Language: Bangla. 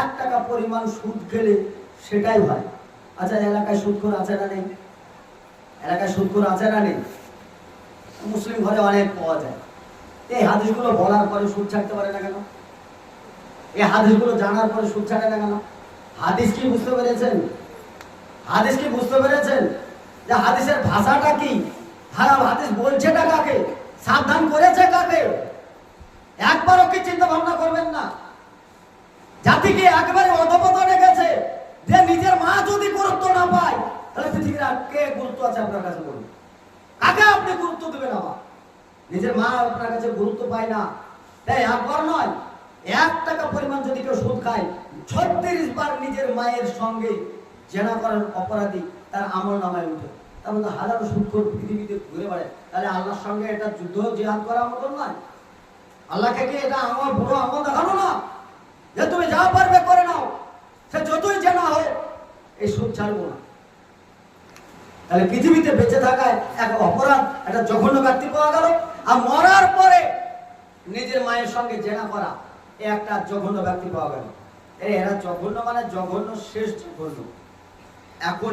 এক টাকা পরিমাণ সুদ খেলে সেটাই হয়। আচ্ছা এলাকায় সুদখোর আছে না নেই? এলাকায় সুদখোর আছে না নেই? মুসলিম ঘরে অনেক পাওয়া যায়। এই হাদিসগুলো বলার পরে সুদ ছাড়তে পারে না কেন? এই হাদিসগুলো জানার পরে সুদ ছাড়ে না কেন? হাদিস কি বুঝতে পেরেছেন? হাদিস কি বুঝতে পেরেছেন? যে হাদিসের ভাষাটা কি? খারাপ হাদিস বলছেটা কাকে? সাবধান করেছে কাকে? একবারও কি চিন্তা ভাবনা করবেন না? জাতিকে একবারে অধপতনে গেছে। যে নিজের মা যদি গুরুত্ব না পায়, তাহলে পৃথিবীর আর কে গুরুত্ব আছে আপনার কাছে বলুন? কাকে আপনি গুরুত্ব দেবেন আবার? নিজের মা আপনার কাছে গুরুত্ব পায় না। তাই একবার নয়, এক টাকা পরিমাণ যদি কেউ সুদ খায়, ছত্রিশ বার নিজের মায়ের সঙ্গে জেনা করার অপরাধী তার আমল নামায় উঠে। তার মধ্যে হাজারো সুদখোর পৃথিবীতে ঘুরে বেড়ায়। তাহলে আল্লাহর সঙ্গে এটা যুদ্ধ জেহাদ করার মতন নয়। আল্লাহকে কি এটা আমার বড় আমল দেখানো না? যে তুমি যা পারবে করে নাও। সে যতই জেনা হোক, এই সুদ ছাড়বো না। তাহলে পৃথিবীতে বেঁচে থাকায় এক অপরাধ, একটা জঘন্য ব্যক্তি পাওয়া গেল। আর মরার পরে নিজের মায়ের সঙ্গে জেনা করা, এ একটা জঘন্য ব্যক্তি পাওয়া গেল। এরা জঘন্য মানে জঘন্য শেষ জঘন্য। এখন